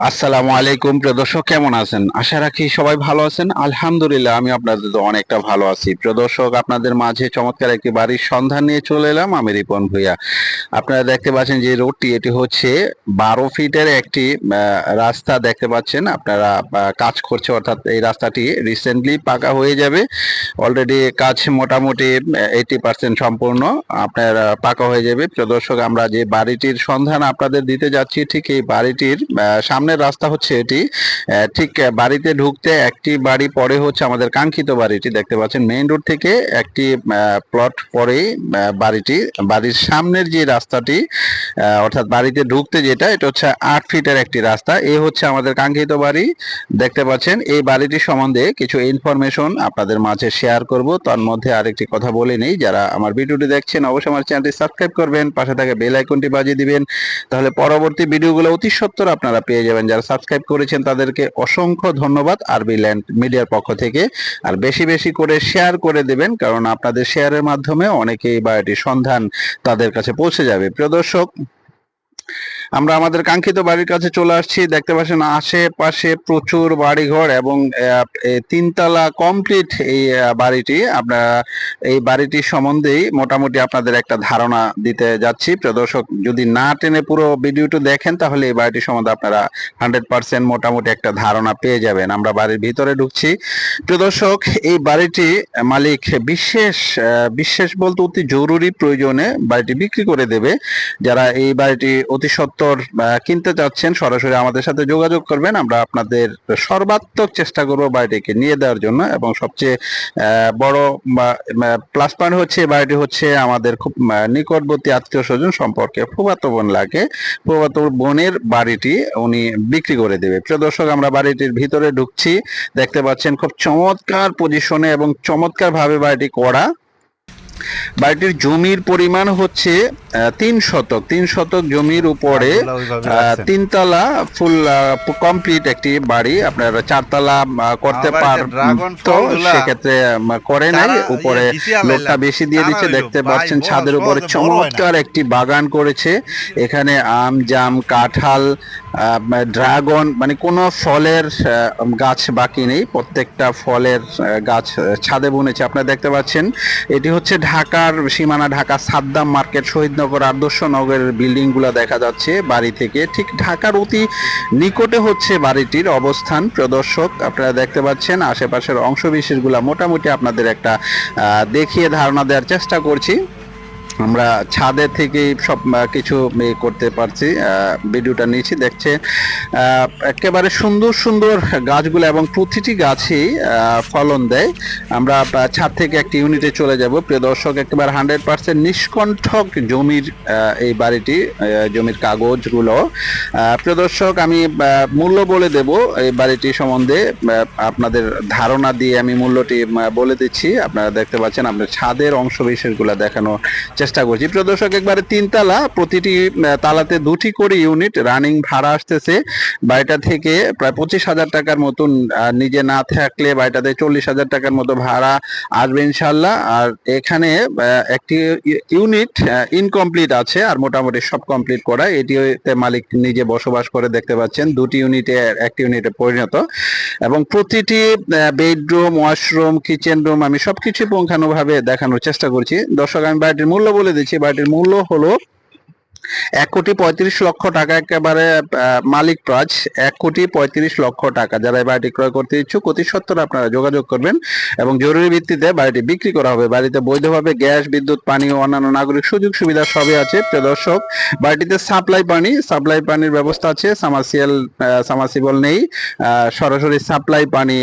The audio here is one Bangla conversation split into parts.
আসসালামু আলাইকুম প্রিয় দর্শক কেমন আছেন? আশা রাখি সবাই ভালো আছেন। আলহামদুলিল্লাহ আমি আপনাদের অনেকটা ভালো আছি। প্রিয় দর্শক আপনাদের মাঝে চমৎকার একটি বাড়ির সন্ধান নিয়ে চলে এলাম। আমি রিপন ভুইয়া। আপনারা দেখতে পাচ্ছেন যে রোডটি এটি হচ্ছে বারো ফিটের একটি রাস্তা দেখতে পাচ্ছেন। আপনারা কাজ করছে অর্থাৎ এই রাস্তাটি রিসেন্টলি পাকা হয়ে যাবে। অলরেডি কাজ মোটামুটি এইটি পার্সেন্ট সম্পূর্ণ আপনার পাকা হয়ে যাবে। প্রিয় দর্শক আমরা যে বাড়িটির সন্ধান আপনাদের দিতে যাচ্ছি ঠিক এই বাড়িটির আহ, সামনের রাস্তা হচ্ছে এটি। ঠিক বাড়িতে ঢুকতে একটি বাড়ি পরে হচ্ছে আমাদের কাঙ্ক্ষিত বাড়িটি দেখতে পাচ্ছেন। মেইন রোড থেকে একটি প্লট পরেই বাড়িটি, বাড়ির সামনের যে রাস্তাটি অর্থাৎ বাড়িতে ঢুকতে যেটা, এটা হচ্ছে আট ফিটের একটি রাস্তা। এই হচ্ছে আমাদের কাঙ্ক্ষিত বাড়ি। দেখতে পাচ্ছেন, এই বাড়িটি সম্বন্ধে কিছু ইনফরমেশন আপনাদের মাঝে শেয়ার করব। তার মধ্যে আরেকটি কথা বলে নেই। যারা আমার ভিডিওটি দেখছেন, অবশ্যই আমার চ্যানেলটি সাবস্ক্রাইব করবেন, পাশে থাকা বেল আইকনটি বাজিয়ে দিবেন। তাহলে পরবর্তী ভিডিওগুলো অতি সত্বর আপনারা পেয়ে যাবেন। যারা সাবস্ক্রাইব করেছেন, তাদেরকে অসংখ্য ধন্যবাদ। আরবি ল্যান্ড মিডিয়ার পক্ষ থেকে। আর বেশি বেশি করে শেয়ার করে দেবেন, কারণ আপনাদের শেয়ারের মাধ্যমে অনেকেই বাড়িটির সন্ধান তাদের কাছে পৌঁছে যাবে। প্রিয় দর্শক আমরা আমাদের কাঙ্ক্ষিত বাড়ির কাছে চলে আসছি। দেখতে পাচ্ছেন আশেপাশে প্রচুর বাড়িঘর এবং তিনতলা কমপ্লিট এই বাড়িটি। আপনারা এই বাড়িটির সম্বন্ধেই মোটামুটি আপনাদের একটা ধারণা দিতে যাচ্ছি। প্রিয় দর্শক, যদি না টেনে পুরো ভিডিওটি দেখেন, তাহলে এই বাড়িটির সম্বন্ধে আপনারা হান্ড্রেড পার্সেন্ট মোটামুটি একটা ধারণা পেয়ে যাবেন। আমরা বাড়ির ভিতরে ঢুকছি। প্রিয় দর্শক, এই বাড়িটি মালিক বিশেষ বিশেষ বলতে অতি জরুরি প্রয়োজনে বাড়িটি বিক্রি করে দেবে। যারা এই বাড়িটি অতি সত্বর আহ, কিনতে চাচ্ছেন সরাসরি আমাদের সাথে যোগাযোগ করবেন। আমরা আপনাদের সর্বাত্মক চেষ্টা করব বাড়িটিকে নিয়ে দেওয়ার জন্য এবং সবচেয়ে বড় প্লাস পয়েন্ট হচ্ছে বাড়িটি হচ্ছে আমাদের খুব নিকটবর্তী আত্মীয় স্বজন সম্পর্কে ফুফাতো বোন লাগে। ফুফাতো বোনের বাড়িটি উনি বিক্রি করে দেবে। প্রিয় দর্শক আমরা বাড়িটির ভিতরে ঢুকছি। দেখতে পাচ্ছেন খুব চমৎকার পজিশনে এবং চমৎকার ভাবে বাড়িটি করা। বাড়িটির জমির পরিমাণ হচ্ছে তিন শতক। তিন শতক জমির উপরে। তিনতলা ফুল কমপ্লিট একটি বাড়ি। আপনার চারতলা করতে আমার পার তো সেক্ষেত্রে করে নাই। উপরে ইয়ে আলাইলা। লোকটা বেশি দিয়ে দিচ্ছে দেখতে পাচ্ছেন ছাদের উপরে চমৎকার একটি বাগান করেছে। এখানে আম জাম কাঁঠাল ড্রাগন মানে কোনো ফলের গাছ বাকি নেই। প্রত্যেকটা ফলের গাছ ছাদে বুনেছে। আপনারা দেখতে পাচ্ছেন এটি হচ্ছে ঢাকার সীমানা ঢাকা সাদ্দাম মার্কেট, শহীদনগর আদর্শ নগরের বিল্ডিংগুলা দেখা যাচ্ছে বাড়ি থেকে। ঠিক ঢাকার অতি নিকটে হচ্ছে বাড়িটির অবস্থান। প্রদর্শক আপনারা দেখতে পাচ্ছেন, আশেপাশের অংশ বিশেষগুলা মোটামুটি আপনাদের একটা দেখিয়ে, ধারণা দেওয়ার চেষ্টা করছি। আমরা ছাদে থেকে সব কিছু করতে পারছি ভিডিওটা নিয়েছি, দেখছে একেবারে সুন্দর সুন্দর গাছগুলো এবং প্রতিটি গাছই ফলন দেয়। আমরা ছাদ থেকে একটি ইউনিটে চলে যাব। প্রিয় দর্শক, একেবারে হান্ড্রেড পার্সেন্ট নিষ্কণ্ঠক জমির এই বাড়িটি জমির কাগজগুলো। প্রিয় দর্শক, আমি মূল্য বলে দেব এই বাড়িটি সম্বন্ধে। আপনাদের ধারণা দিয়ে আমি মূল্যটি বলে দিচ্ছি। আপনারা দেখতে পাচ্ছেন আপনার ছাদের অংশ বিশেষগুলো দেখানোর চেষ্টা করছি। প্রিয় দর্শক, একবারে তিনতলা, প্রতিটি তালাতে দুটি করে ইউনিট রানিং ভাড়া আসতেছে। বাড়িটা থেকে প্রায় পঁচিশ হাজার টাকার মতন নিজে না থাকলে বাড়িটাতে চল্লিশ হাজার টাকার মতো ভাড়া আসবে ইনশাল্লাহ। আর এখানে একটি ইউনিট ইনকমপ্লিট আছে, আর মোটামুটি সব কমপ্লিট করা এটিতে মালিক নিজে বসবাস করে, দেখতে পাচ্ছেন। দুটি ইউনিটে, একটি ইউনিটে পরিণত। এবং প্রতিটি বেডরুম ওয়াশরুম কিচেন রুম আমি সবকিছু পুঙ্খানুভাবে দেখানোর চেষ্টা করছি। দর্শক, আমি বাড়িটির মূল্য বলে দিচ্ছি। বাড়িটির মূল্য হলো এক কোটি পঁয়ত্রিশ লক্ষ টাকা একেবারে মালিক প্রাজ। এক কোটি পঁয়ত্রিশ লক্ষ টাকা। যারা এই বাড়িটি ক্রয় করতে ইচ্ছুক, অতি সত্তর আপনারা যোগাযোগ করবেন এবং জরুরি ভিত্তিতে বাড়িটি বিক্রি করা হবে। বাড়িতে বৈধভাবে গ্যাস, বিদ্যুৎ, পানি ও অন্যান্য নাগরিক সুযোগ সুবিধা সবই আছে। প্রিয় দর্শক, বাড়িটিতে সাপ্লাই পানি, সাপ্লাই পানির ব্যবস্থা আছে। সামাসিয়াল সামাসিবল নেই। সরাসরি সাপ্লাই পানি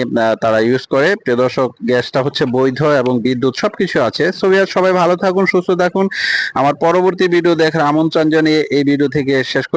তারা ইউজ করে। প্রিয় দর্শক, গ্যাসটা হচ্ছে বৈধ এবং বিদ্যুৎ সবকিছু আছে। সবাই ভালো থাকুন, সুস্থ থাকুন। আমার পরবর্তী ভিডিও দেখার আমন্ত্রণ জানিয়ে এই ভিডিও থেকে শেষ করছি।